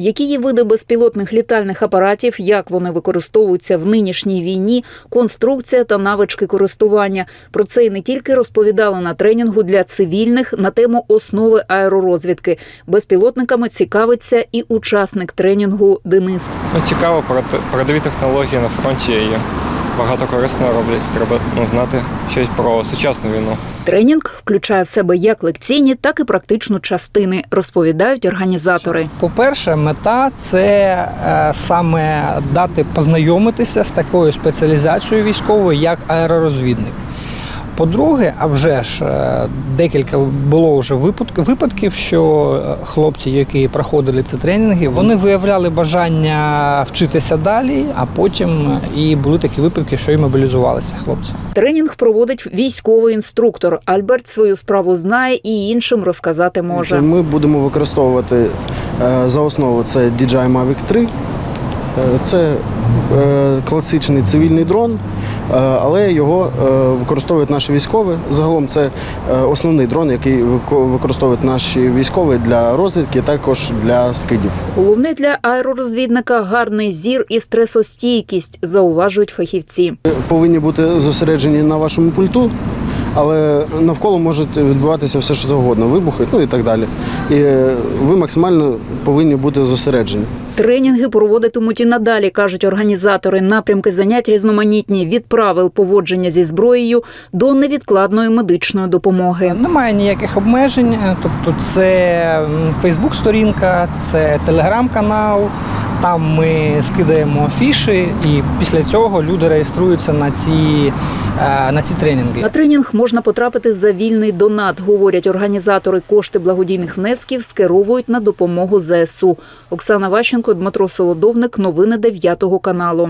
Які є види безпілотних літальних апаратів, як вони використовуються в нинішній війні, конструкція та навички користування. Про це і не тільки розповідали на тренінгу для цивільних на тему основи аеророзвідки. Безпілотниками цікавиться і учасник тренінгу Денис. Ну, цікаво, про передові технології на фронті і багато корисного роблять. Треба ну, знати щось про сучасну війну. Тренінг включає в себе як лекційні, так і практичну частини, розповідають організатори. По-перше, мета це е, саме дати познайомитися з такою спеціалізацією військовою, як аеророзвідник. По-друге, а вже ж е, декілька було вже випадків, випадків, що е, хлопці, які проходили ці тренінги, вони виявляли бажання вчитися далі, а потім і були такі випадки, що і мобілізувалися хлопці. Тренінг проводить військовий інструктор. Альберт свою справу знає і іншим розказати може. Ми будемо використовувати е, за основу це DJI Mavic 3. Е, Це е, класичний цивільний дрон, е, але його е, використовують наші військові. Загалом це е, основний дрон, який вико- використовують наші військові для розвідки, також для скидів. Головне для аеророзвідника гарний зір і стресостійкість, зауважують фахівці. Повинні бути зосереджені на вашому пульту, але навколо може відбуватися все, що завгодно, вибухи, ну і так далі. І е, ви максимально повинні бути зосереджені. Тренінги проводитимуть і надалі, кажуть організатори. Напрямки занять різноманітні від правил поводження зі зброєю до невідкладної медичної допомоги. Немає ніяких обмежень, е, тобто це Фейсбук-сторінка, це телеграм-канал. Там ми скидаємо фіші, і після цього люди реєструються на ці, е, на ці тренінги. На тренінг можна потрапити за вільний донат, говорять організатори. Кошти благодійних внесків скеровують на допомогу ЗСУ. Оксана Ващенко, Дмитро Солодовник. Новини 9 каналу.